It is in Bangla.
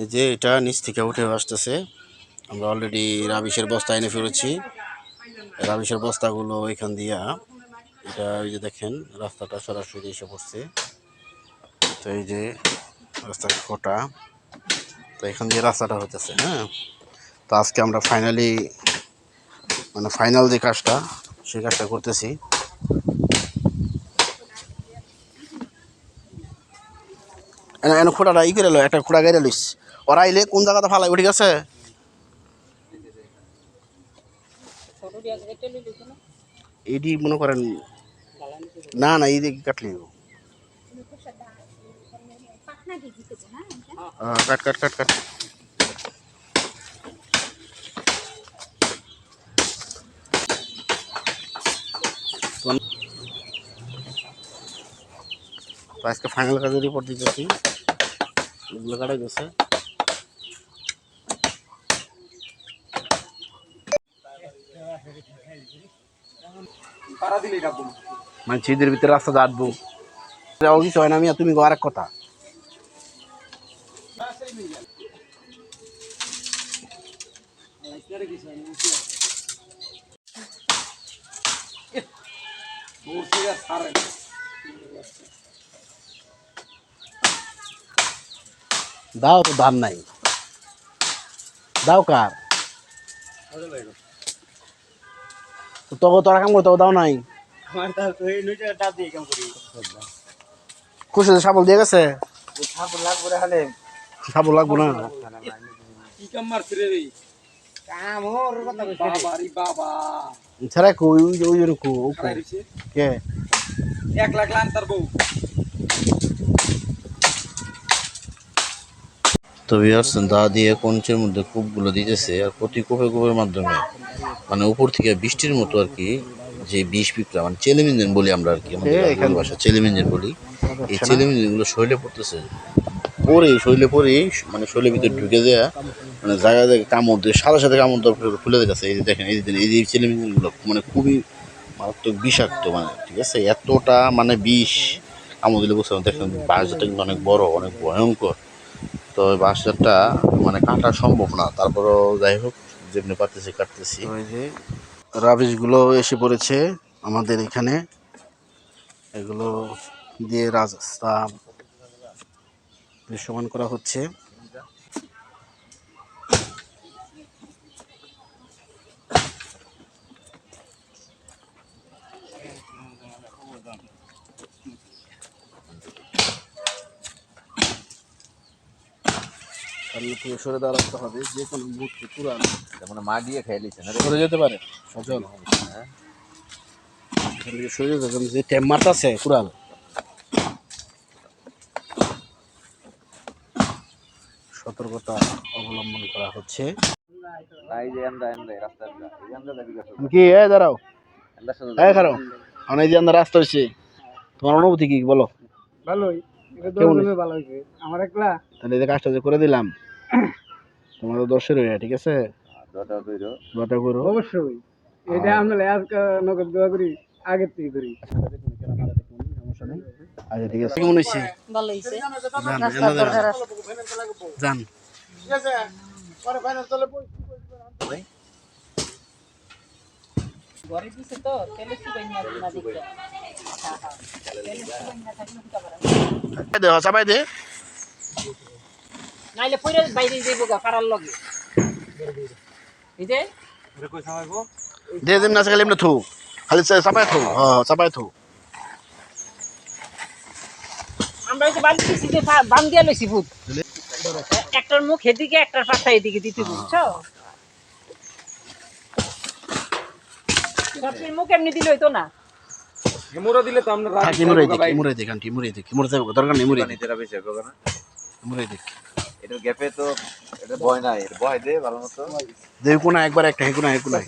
এই যে এটা নিচ থেকে উঠে আসতেছে। আমরা অলরেডি রাবিশের বস্তা এনে ফেলেছি। রাবিশের বস্তাগুলো এখান দিয়া, এটা ওই যে দেখেন, রাস্তাটা সরাসরি এসে পড়ছে। তো এই যে রাস্তার খোটা, তো এখান দিয়ে রাস্তাটা হতেছে হ্যাঁ? তো আজকে আমরা ফাইনালি মানে ফাইনাল যে কাজটা সেই কাজটা করতেছি। এনে খোঁড়াটা ই করে লো, একটা খোঁড়া গাইরে লইস। ওরা আইলে কোন জায়গাটা ফালাই ঠিক আছে? এইটি মনে করেন, না না, এই কাটলি কাট কাট কাট কাট। আজকে ফাইনাল কাজের রিপোর্ট দিতেছি। এগুলো গেছে। মানে ছিদের ভিতরে রাস্তা যাও, কিছু হয় না আমি তুমি আর কথা। দাও তো ধান নাই। দাও কার? তোকে তোরা কাম করতে দাও নাই। খুশি সাবল দিয়ে গেছে? সাবল লাগবো না। ছাড়া কো ওই ওই কে? এক লাখ লান তার বউ। তো ভিউয়ার্স দা দিয়ে কঞ্চের মধ্যে কূপগুলো দিতেছে আর প্রতি কূপে কূপের মাধ্যমে মানে উপর থেকে বৃষ্টির মতো আর কি যে বিষ পিঁপড়া মানে চেলিমিঞ্জিন বলি আমরা আর কি আমাদের বাংলা ভাষা চেলিমিঞ্জিন বলি এই চেলিমিঞ্জিনগুলো শৈলে পড়তেছে। পরে শৈলে পরে মানে শৈলের ভিতরে ঢুকে দেয়া মানে জায়গা জায়গায় কামড় দিয়ে সাথে সাথে কামড় দেওয়ার খুলে দিতেছে। এই যে দেখেন এই যে এই যে চেলিমিঞ্জিনগুলো মানে খুবই মারাত্মক বিষাক্ত মানে ঠিক আছে? এতটা মানে বিষ কামড় দিলে বুঝতে দেখেন বাজারটা কিন্তু অনেক বড় অনেক ভয়ঙ্কর। তো ওই বাঁশটা মানে কাটা সম্ভব না। তারপরও যাই হোক, যেমনি পারতেছি কাটতেছি। ওই যে রাবিশগুলো এসে পড়েছে আমাদের এখানে। এগুলো দিয়ে রাস্তা দৃশ্যমান করা হচ্ছে। সামনে থেকে সরে দাঁড়াতে হবে যে কোনো মুহূর্তে পুরান মানে মা দিয়ে খেয়ে সরে যেতে পারে। সচল থেকে সরে যেতে হবে যে ট্যাম মারতাছে কুড়াল। সতর্কতা অবলম্বন করা হচ্ছে। কি এ দাঁড়াও। আমরা শুধু অনেক যে আমরা রাস্তা হচ্ছে তোমার অনুভূতি কি বলো? ভালোই কেমন ভালো হয়েছে আমার একলা? তাহলে এই যে কাজটা যে করে দিলাম তোমার তো দশের হয়ে ঠিক আছে? দটা করো অবশ্যই। এটা আমরা আজকে নগদ দোয়া করি আগের থেকে করি। আচ্ছা ঠিক আছে। কেমন হয়েছে? ভালো হয়েছে। যান রাস্তার এনে দেন। দরকার আছে। যান ঘরে দিছে তো তেলে শুকাই না না দিকে তেলে শুকাই না থাকলে দিতে পারে? দে চাপাই দে। নাইলে পরে বাইরে যাইব গা পারার লগে। এই যে? দে দিম না খালি এমনি থু। খালি চা- চাপাই থু হ্যাঁ চাপাই থু। আমরা এই যে বাড়ি দিছি যে ফা- বান দিয়া লইছি ভূত। একটার মুখ এদিকে একটার পাশা এদিকে দিতে বুঝছ? সবটির মুখ এমনি দিলে হইতো না। দিলে তো আমরা দেখ দেখ যাব দরকার নেই দেখ। এটার গ্যাপে তো এটা ভয় নাই এটা ভয় দে ভালো মতো। দেখুন একবার, একটা হেকুনা হেকুনা